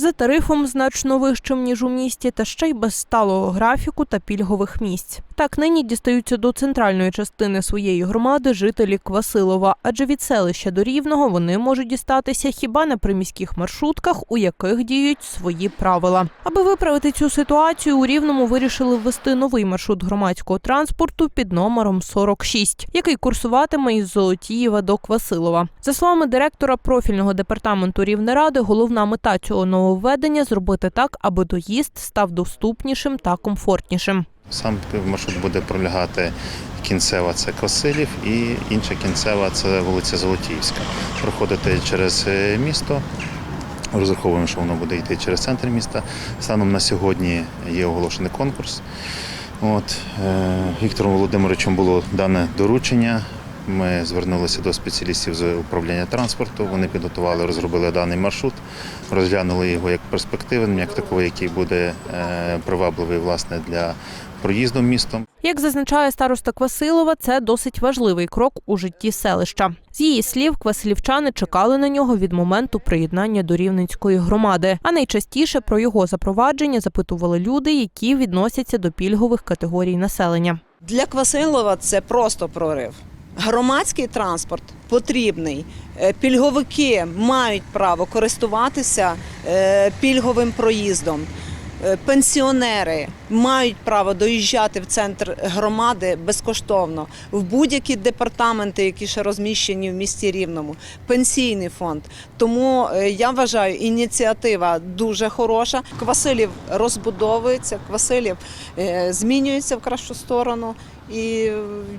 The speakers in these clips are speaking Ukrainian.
За тарифом значно вищим, ніж у місті, та ще й без сталого графіку та пільгових місць. Так нині дістаються до центральної частини своєї громади жителі Квасилова, адже від селища до Рівного вони можуть дістатися хіба на приміських маршрутках, у яких діють свої правила. Аби виправити цю ситуацію, у Рівному вирішили ввести новий маршрут громадського транспорту під номером 46, який курсуватиме із Золотієва до Квасилова. За словами директора профільного департаменту Рівнеради, головна мета цього нововведення зробити так, аби доїзд став доступнішим та комфортнішим. Сам маршрут буде пролягати кінцева це Косилів і інша кінцева це вулиця Золотіївська. Проходити через е, місто. Розраховуємо, що воно буде йти через центр міста. Станом на сьогодні є оголошений конкурс. От, е, Віктором Володимировичем було дане доручення. Ми звернулися до спеціалістів з управління транспорту. Вони підготували, розробили даний маршрут, розглянули його як перспективним, як такий, який буде е, привабливий власне для проїзду містом. Як зазначає староста Квасилова, це досить важливий крок у житті селища. З її слів, квасилівчани чекали на нього від моменту приєднання до Рівненської громади. А найчастіше про його запровадження запитували люди, які відносяться до пільгових категорій населення. Для Квасилова це просто прорив. Громадський транспорт потрібний. Е, Пільговики мають право користуватися е, пільговим проїздом. Е, Пенсіонери мають право доїжджати в центр громади безкоштовно в будь-які департаменти, які ще розміщені в місті Рівному, пенсійний фонд. Тому е, я вважаю, ініціатива дуже хороша. Квасилів розбудовується, Квасилів е, змінюється в кращу сторону. І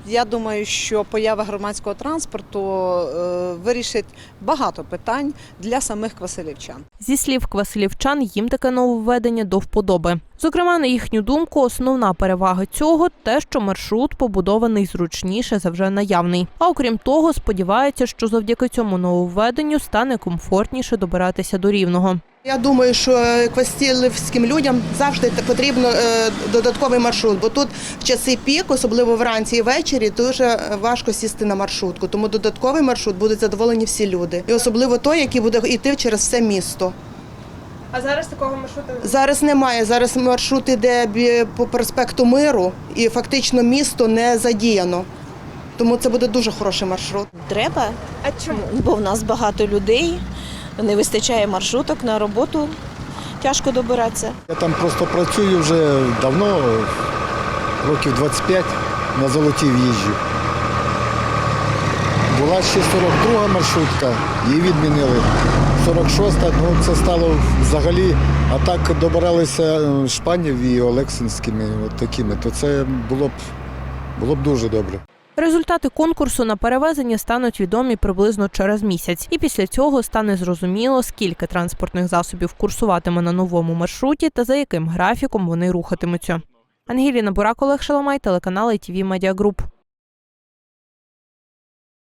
я думаю, що поява громадського транспорту е, вирішить багато питань для самих квасилівчан. Зі слів квасилівчан, їм таке нововведення до вподоби. Зокрема, на їхню думку, основна перевага цього те, що маршрут побудований зручніше за вже наявний. А окрім того, сподіваються, що завдяки цьому нововведенню стане комфортніше добиратися до рівного. Я думаю, що квастілівським людям завжди потрібно е, додатковий маршрут, бо тут в часи пік, особливо вранці і ввечері, дуже важко сісти на маршрутку. Тому додатковий маршрут будуть задоволені всі люди, і особливо той, який буде йти через все місто. А зараз такого маршруту Зараз немає. Зараз маршрут іде по проспекту Миру, і фактично місто не задіяно. Тому це буде дуже хороший маршрут. Треба, А чому? бо в нас багато людей, не вистачає маршруток на роботу. Тяжко добиратися. Я там просто працюю вже давно, років 25 на золотій в'їжджу. Була ще 42 маршрутка, її відмінили. 46-та, ну це стало взагалі, а так добиралися е, Шпанів і Олексинськими, от такими, то це було б, було б дуже добре. Результати конкурсу на перевезення стануть відомі приблизно через місяць, і після цього стане зрозуміло, скільки транспортних засобів курсуватиме на новому маршруті та за яким графіком вони рухатимуться. Ангеліна Бурак, Олег Шаламай, телеканал ITV Media.